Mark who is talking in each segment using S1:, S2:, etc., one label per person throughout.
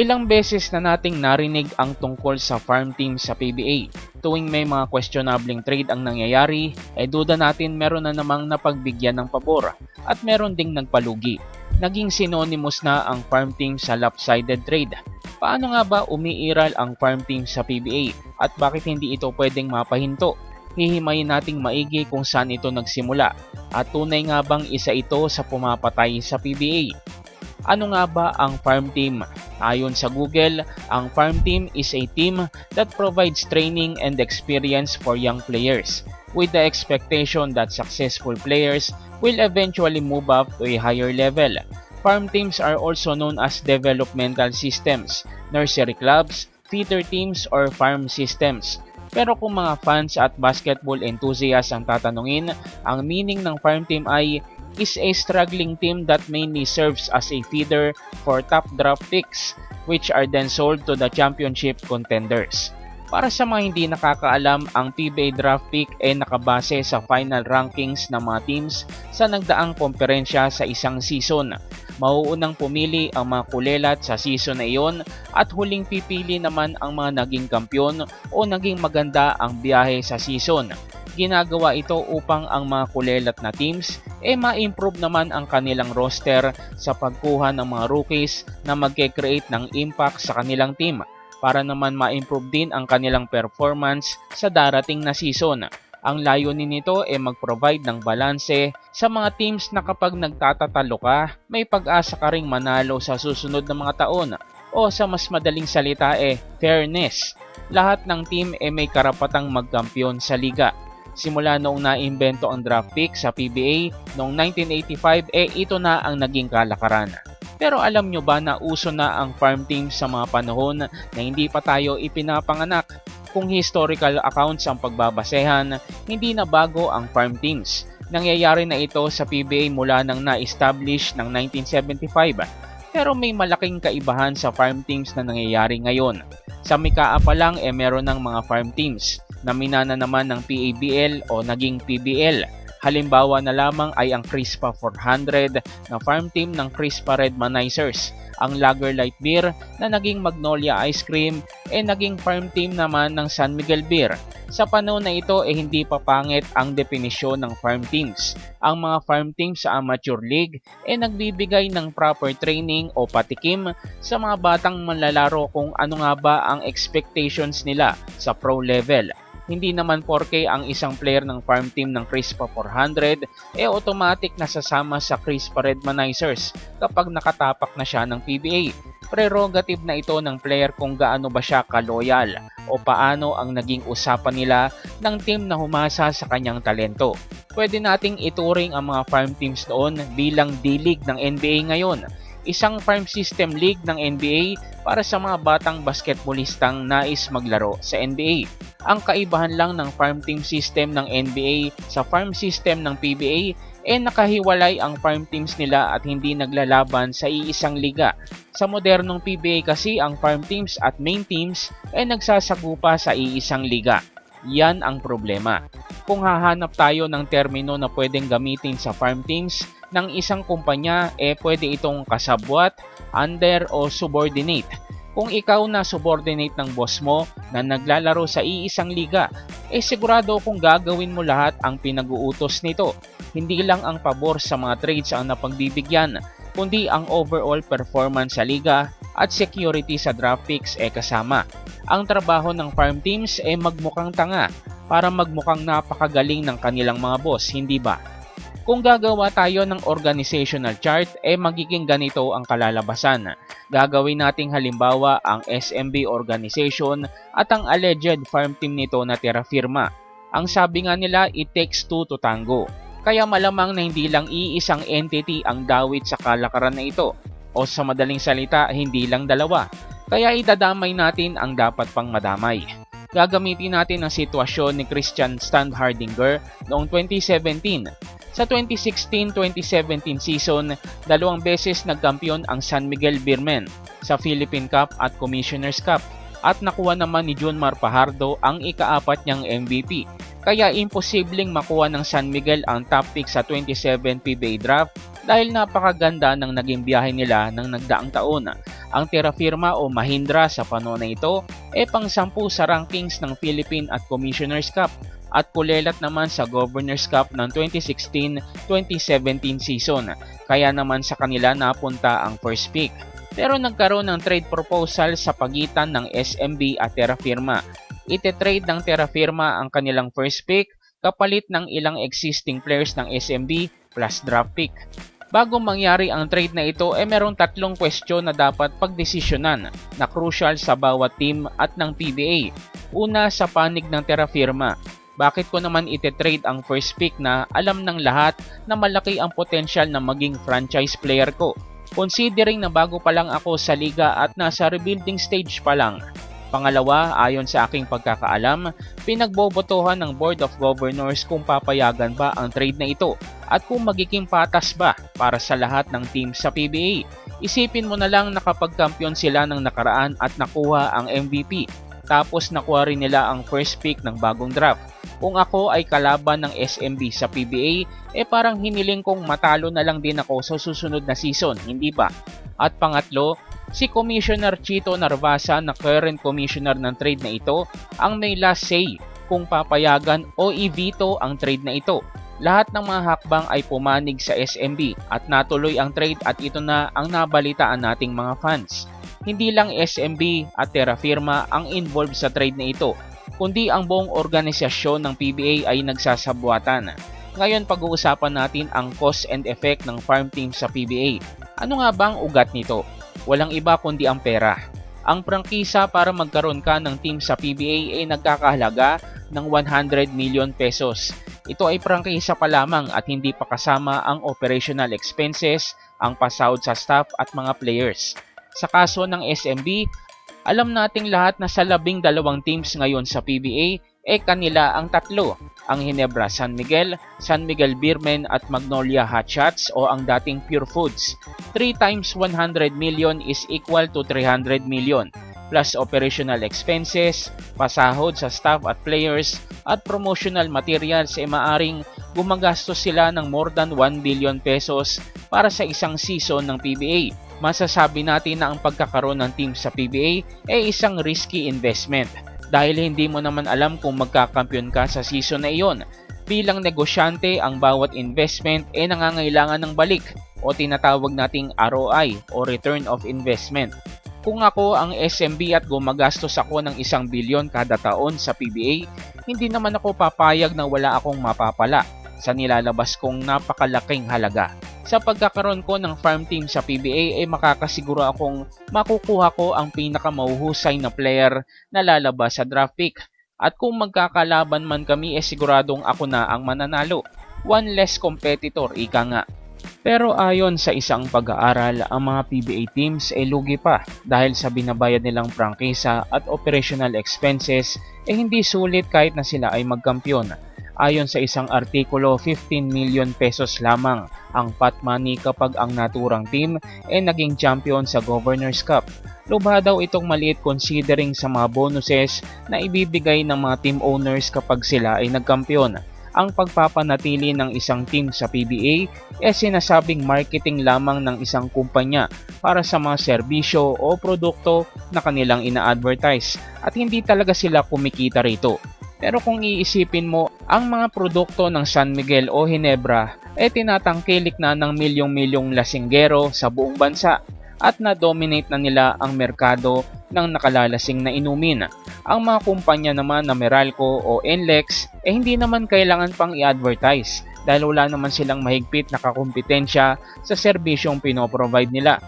S1: Ilang beses na nating narinig ang tungkol sa farm team sa PBA. Tuwing may mga questionabling trade ang nangyayari, ay duda natin meron na namang napagbigyan ng pabor at meron ding nagpalugi. Naging synonymous na ang farm team sa lopsided trade. Paano nga ba umiiral ang farm team sa PBA at bakit hindi ito pwedeng mapahinto? Hihimayin nating maigi kung saan ito nagsimula at tunay nga bang isa ito sa pumapatay sa PBA. Ano nga ba ang farm team? Ayon sa Google, ang farm team is a team that provides training and experience for young players with the expectation that successful players will eventually move up to a higher level. Farm teams are also known as developmental systems, nursery clubs, feeder teams, or farm systems. Pero kung mga fans at basketball enthusiasts ang tatanungin, ang meaning ng farm team ay is a struggling team that mainly serves as a feeder for top draft picks which are then sold to the championship contenders. Para sa mga hindi nakakaalam, ang PBA draft pick ay nakabase sa final rankings ng mga teams sa nagdaang komperensya sa isang season. Mauunang pumili ang mga kulelat sa season na iyon at huling pipili naman ang mga naging kampyon o naging maganda ang biyahe sa season. Ginagawa ito upang ang mga kulelat na teams e ma-improve naman ang kanilang roster sa pagkuha ng mga rookies na magke-create ng impact sa kanilang team para naman ma-improve din ang kanilang performance sa darating na season. Ang layunin nito ay mag-provide ng balanse sa mga teams na kapag nagtatatalo ka, may pag-asa ka ring manalo sa susunod na mga taon. O sa mas madaling salita eh, fairness. Lahat ng team ay may karapatang magkampiyon sa liga. Simula noong naimbento ang draft pick sa PBA noong 1985 eh ito na ang naging kalakaran. Pero alam nyo ba na uso na ang farm team sa mga panahon na hindi pa tayo ipinapanganak? Kung historical accounts ang pagbabasehan, hindi na bago ang farm teams. Nangyayari na ito sa PBA mula nang na-establish ng 1975. Pero may malaking kaibahan sa farm teams na nangyayari ngayon. Sa Mikaa pa lang eh meron ng mga farm teams. Na minana naman ng PABL o naging PBL Halimbawa na lamang ay ang Crispa 400 na farm team ng Crispa Red Manizers, ang Lager Light Beer na naging Magnolia Ice Cream e naging farm team naman ng San Miguel Beer. Sa panahon na ito eh hindi pa pangit ang definisyon ng farm teams. Ang mga farm teams sa amateur league ay eh nagbibigay ng proper training o patikim sa mga batang manlalaro kung ano nga ba ang expectations nila sa pro level hindi naman porke ang isang player ng farm team ng Crispa 400 e automatic na sasama sa Crispa Redmanizers kapag nakatapak na siya ng PBA. Prerogative na ito ng player kung gaano ba siya kaloyal o paano ang naging usapan nila ng team na humasa sa kanyang talento. Pwede nating ituring ang mga farm teams noon bilang D-League ng NBA ngayon isang farm system league ng NBA para sa mga batang basketballistang nais maglaro sa NBA. Ang kaibahan lang ng farm team system ng NBA sa farm system ng PBA eh nakahiwalay ang farm teams nila at hindi naglalaban sa iisang liga. Sa modernong PBA kasi ang farm teams at main teams ay eh nagsasagupa sa iisang liga. Yan ang problema. Kung hahanap tayo ng termino na pwedeng gamitin sa farm teams, ng isang kumpanya, eh pwede itong kasabwat, under o subordinate. Kung ikaw na subordinate ng boss mo na naglalaro sa iisang liga, eh sigurado kung gagawin mo lahat ang pinag-uutos nito. Hindi lang ang pabor sa mga trades ang napagbibigyan, kundi ang overall performance sa liga at security sa draft picks e eh kasama. Ang trabaho ng farm teams ay eh magmukhang tanga para magmukhang napakagaling ng kanilang mga boss, hindi ba? Kung gagawa tayo ng organizational chart, eh magiging ganito ang kalalabasan. Gagawin nating halimbawa ang SMB organization at ang alleged farm team nito na Terra Firma. Ang sabi nga nila, it takes two to tango. Kaya malamang na hindi lang iisang entity ang dawit sa kalakaran na ito. O sa madaling salita, hindi lang dalawa. Kaya idadamay natin ang dapat pang madamay gagamitin natin ang sitwasyon ni Christian Standhardinger noong 2017 sa 2016-2017 season, dalawang beses nagkampiyon ang San Miguel Beermen sa Philippine Cup at Commissioner's Cup at nakuha naman ni Junmar Pajardo ang ikaapat niyang MVP. Kaya imposibleng makuha ng San Miguel ang top pick sa 27 PBA draft dahil napakaganda ng naging biyahe nila ng nagdaang taon. Ang Terra Firma o Mahindra sa panahon na ito ay pang-sampu sa rankings ng Philippine at Commissioner's Cup at kulelat naman sa Governor's Cup ng 2016-2017 season kaya naman sa kanila napunta ang first pick. Pero nagkaroon ng trade proposal sa pagitan ng SMB at Terra Firma. Ite-trade ng Terra Firma ang kanilang first pick kapalit ng ilang existing players ng SMB plus draft pick. Bago mangyari ang trade na ito, eh merong tatlong question na dapat pagdesisyonan na crucial sa bawat team at ng PBA. Una sa panig ng Terra Firma. Bakit ko naman ite-trade ang first pick na alam ng lahat na malaki ang potensyal na maging franchise player ko? Considering na bago pa lang ako sa liga at nasa rebuilding stage pa lang. Pangalawa, ayon sa aking pagkakaalam, pinagbobotohan ng Board of Governors kung papayagan ba ang trade na ito at kung magiging patas ba para sa lahat ng team sa PBA. Isipin mo na lang na kapag kampiyon sila ng nakaraan at nakuha ang MVP, tapos nakuha rin nila ang first pick ng bagong draft. Kung ako ay kalaban ng SMB sa PBA, eh parang hiniling kong matalo na lang din ako sa susunod na season, hindi ba? At pangatlo, si Commissioner Chito Narvasa na current commissioner ng trade na ito ang may last say kung papayagan o i-veto ang trade na ito. Lahat ng mga hakbang ay pumanig sa SMB at natuloy ang trade at ito na ang nabalitaan nating mga fans. Hindi lang SMB at Terra Firma ang involved sa trade na ito, kundi ang buong organisasyon ng PBA ay nagsasabuatan. Ngayon pag-uusapan natin ang cause and effect ng farm team sa PBA. Ano nga bang ugat nito? Walang iba kundi ang pera. Ang prangkisa para magkaroon ka ng team sa PBA ay nagkakahalaga ng 100 million pesos. Ito ay prangkisa pa lamang at hindi pa kasama ang operational expenses, ang pasahod sa staff at mga players. Sa kaso ng SMB, alam nating lahat na sa labing dalawang teams ngayon sa PBA, eh kanila ang tatlo, ang Hinebra San Miguel, San Miguel Beermen at Magnolia Hotshots o ang dating Pure Foods. 3 times 100 million is equal to 300 million plus operational expenses, pasahod sa staff at players, at promotional materials ay maaring gumagastos sila ng more than 1 billion pesos para sa isang season ng PBA. Masasabi natin na ang pagkakaroon ng team sa PBA ay isang risky investment dahil hindi mo naman alam kung magkakampiyon ka sa season na iyon. Bilang negosyante, ang bawat investment ay nangangailangan ng balik o tinatawag nating ROI o Return of Investment. Kung ako ang SMB at gumagastos ako ng isang bilyon kada taon sa PBA, hindi naman ako papayag na wala akong mapapala sa nilalabas kong napakalaking halaga. Sa pagkakaroon ko ng farm team sa PBA ay makakasiguro akong makukuha ko ang pinakamahuhusay na player na lalabas sa draft pick. At kung magkakalaban man kami ay siguradong ako na ang mananalo. One less competitor, ika nga. Pero ayon sa isang pag-aaral, ang mga PBA teams ay lugi pa dahil sa binabayad nilang prangkisa at operational expenses ay hindi sulit kahit na sila ay magkampiyon. Ayon sa isang artikulo, 15 million pesos lamang ang pot money kapag ang naturang team ay naging champion sa Governor's Cup. Lubha daw itong maliit considering sa mga bonuses na ibibigay ng mga team owners kapag sila ay nagkampiyon ang pagpapanatili ng isang team sa PBA ay sinasabing marketing lamang ng isang kumpanya para sa mga serbisyo o produkto na kanilang ina-advertise at hindi talaga sila kumikita rito. Pero kung iisipin mo, ang mga produkto ng San Miguel o Hinebra ay tinatangkilik na ng milyong-milyong lasinggero sa buong bansa at na-dominate na nila ang merkado ng nakalalasing na inumin. Ang mga kumpanya naman na Meralco o Enlex eh hindi naman kailangan pang i-advertise dahil wala naman silang mahigpit na kakumpetensya sa serbisyong pinoprovide nila.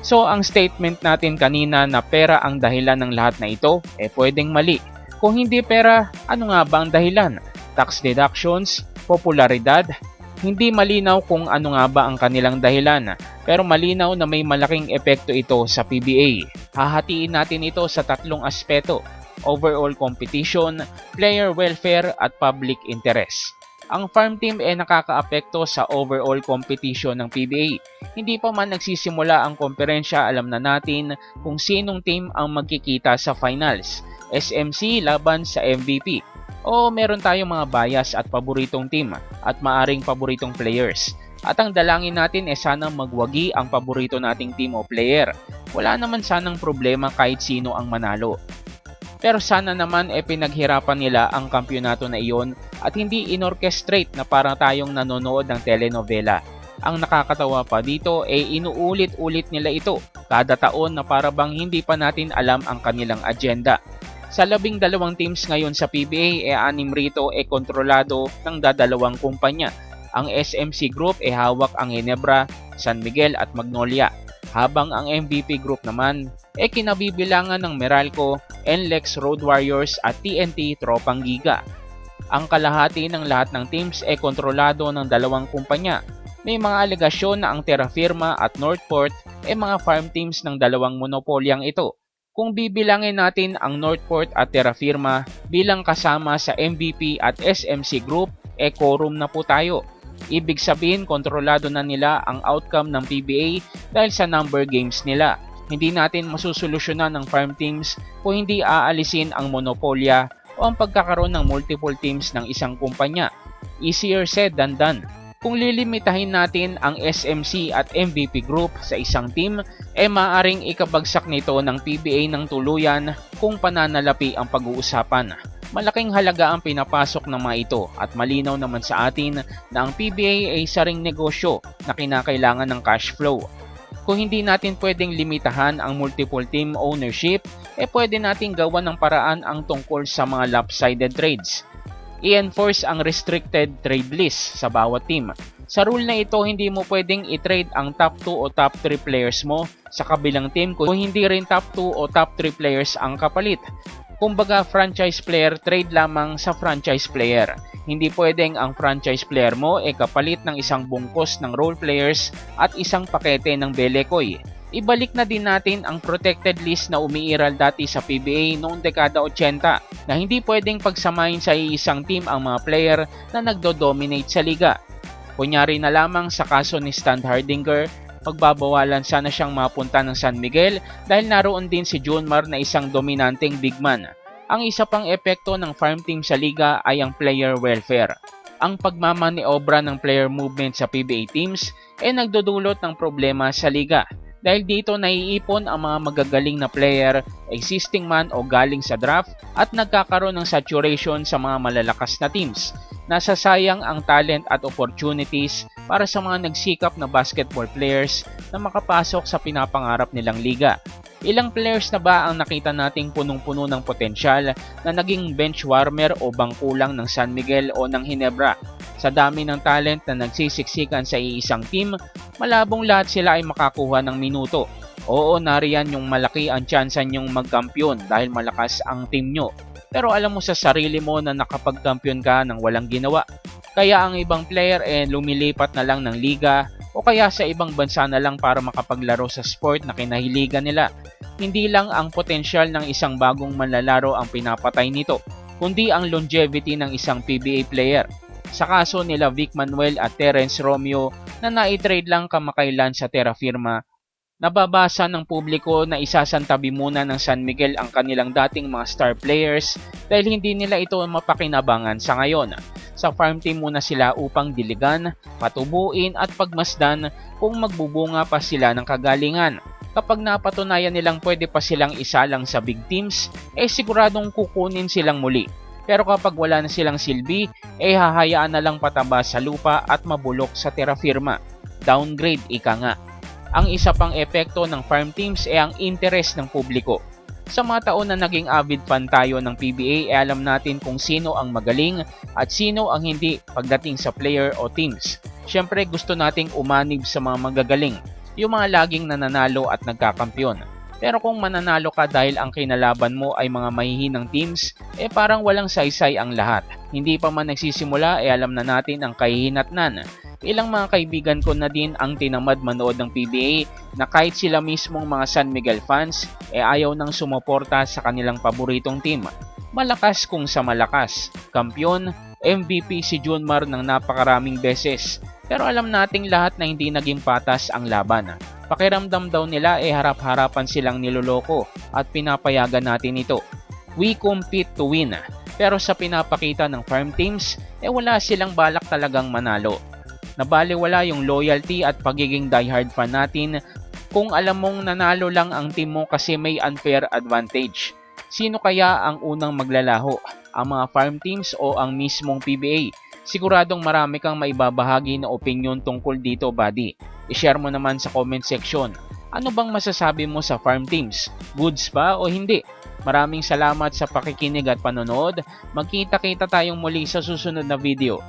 S1: So ang statement natin kanina na pera ang dahilan ng lahat na ito eh pwedeng mali. Kung hindi pera, ano nga ba ang dahilan? Tax deductions, popularidad, hindi malinaw kung ano nga ba ang kanilang dahilan, pero malinaw na may malaking epekto ito sa PBA. Hahatiin natin ito sa tatlong aspeto, overall competition, player welfare at public interest. Ang farm team ay nakakaapekto sa overall competition ng PBA. Hindi pa man nagsisimula ang komperensya, alam na natin kung sinong team ang magkikita sa finals. SMC laban sa MVP o meron tayong mga bias at paboritong team at maaring paboritong players. At ang dalangin natin ay sana magwagi ang paborito nating team o player. Wala naman sanang problema kahit sino ang manalo. Pero sana naman e pinaghirapan nila ang kampyonato na iyon at hindi inorchestrate na parang tayong nanonood ng telenovela. Ang nakakatawa pa dito ay inuulit-ulit nila ito kada taon na para bang hindi pa natin alam ang kanilang agenda. Sa labing dalawang teams ngayon sa PBA, e anim rito e kontrolado ng dadalawang kumpanya. Ang SMC Group e hawak ang Ginebra, San Miguel at Magnolia. Habang ang MVP Group naman e kinabibilangan ng Meralco, NLEX Road Warriors at TNT Tropang Giga. Ang kalahati ng lahat ng teams e kontrolado ng dalawang kumpanya. May mga alegasyon na ang Terra Firma at Northport e mga farm teams ng dalawang monopolyang ito. Kung bibilangin natin ang Northport at Terra Firma bilang kasama sa MVP at SMC Group, e quorum na po tayo. Ibig sabihin kontrolado na nila ang outcome ng PBA dahil sa number games nila. Hindi natin masusolusyonan ng farm teams kung hindi aalisin ang monopolya o ang pagkakaroon ng multiple teams ng isang kumpanya. Easier said than done. Kung lilimitahin natin ang SMC at MVP group sa isang team, e maaring ikabagsak nito ng PBA ng tuluyan kung pananalapi ang pag-uusapan. Malaking halaga ang pinapasok ng mga ito at malinaw naman sa atin na ang PBA ay saring negosyo na kinakailangan ng cash flow kung hindi natin pwedeng limitahan ang multiple team ownership, eh pwede nating gawan ng paraan ang tungkol sa mga lopsided trades. I-enforce ang restricted trade list sa bawat team. Sa rule na ito, hindi mo pwedeng i-trade ang top 2 o top 3 players mo sa kabilang team kung hindi rin top 2 o top 3 players ang kapalit. Kumbaga franchise player trade lamang sa franchise player. Hindi pwedeng ang franchise player mo ay kapalit ng isang bungkos ng role players at isang pakete ng Belekoy. Ibalik na din natin ang protected list na umiiral dati sa PBA noong dekada 80 na hindi pwedeng pagsamahin sa isang team ang mga player na nagdo-dominate sa liga. Kunyari na lamang sa kaso ni Stan Hardinger pagbabawalan sana siyang mapunta ng San Miguel dahil naroon din si Junmar na isang dominanteng big man. Ang isa pang epekto ng farm team sa liga ay ang player welfare. Ang pagmamaniobra ng player movement sa PBA teams ay nagdudulot ng problema sa liga dahil dito naiipon ang mga magagaling na player, existing man o galing sa draft at nagkakaroon ng saturation sa mga malalakas na teams. Nasasayang ang talent at opportunities para sa mga nagsikap na basketball players na makapasok sa pinapangarap nilang liga. Ilang players na ba ang nakita nating punong-puno ng potensyal na naging bench warmer o bangkulang ng San Miguel o ng Hinebra? Sa dami ng talent na nagsisiksikan sa iisang team, malabong lahat sila ay makakuha ng minuto. Oo, nariyan yung malaki ang tsansa nyong magkampiyon dahil malakas ang team nyo. Pero alam mo sa sarili mo na nakapagkampiyon ka ng walang ginawa. Kaya ang ibang player eh lumilipat na lang ng liga o kaya sa ibang bansa na lang para makapaglaro sa sport na kinahiligan nila. Hindi lang ang potensyal ng isang bagong manlalaro ang pinapatay nito, kundi ang longevity ng isang PBA player. Sa kaso nila Vic Manuel at Terence Romeo na naitrade lang kamakailan sa Terra Firma, nababasa ng publiko na isasantabi muna ng San Miguel ang kanilang dating mga star players dahil hindi nila ito mapakinabangan sa ngayon. Sa farm team muna sila upang diligan, patubuin at pagmasdan kung magbubunga pa sila ng kagalingan. Kapag napatunayan nilang pwede pa silang isalang sa big teams, eh siguradong kukunin silang muli. Pero kapag wala na silang silbi, eh hahayaan na lang pataba sa lupa at mabulok sa terra firma. Downgrade ika nga. Ang isa pang epekto ng farm teams ay ang interes ng publiko. Sa mga taon na naging avid fan tayo ng PBA, ay alam natin kung sino ang magaling at sino ang hindi pagdating sa player o teams. Siyempre gusto nating umanib sa mga magagaling, yung mga laging nananalo at nagkakampyon. Pero kung mananalo ka dahil ang kinalaban mo ay mga mahihinang teams, eh parang walang saysay ang lahat. Hindi pa man nagsisimula, eh alam na natin ang kahihinatnan. Ilang mga kaibigan ko na din ang tinamad manood ng PBA na kahit sila mismong mga San Miguel fans, eh ayaw nang sumuporta sa kanilang paboritong team. Malakas kung sa malakas. Kampiyon, MVP si Junmar ng napakaraming beses. Pero alam nating lahat na hindi naging patas ang laban. Pakiramdam daw nila eh harap-harapan silang niloloko at pinapayagan natin ito. We compete to win. Pero sa pinapakita ng farm teams, eh wala silang balak talagang manalo. Nabaliwala yung loyalty at pagiging diehard fan natin kung alam mong nanalo lang ang team mo kasi may unfair advantage. Sino kaya ang unang maglalaho? Ang mga farm teams o ang mismong PBA? Siguradong marami kang maibabahagi na opinion tungkol dito, buddy. I-share mo naman sa comment section. Ano bang masasabi mo sa farm teams? Goods ba o hindi? Maraming salamat sa pakikinig at panonood. Magkita-kita tayong muli sa susunod na video.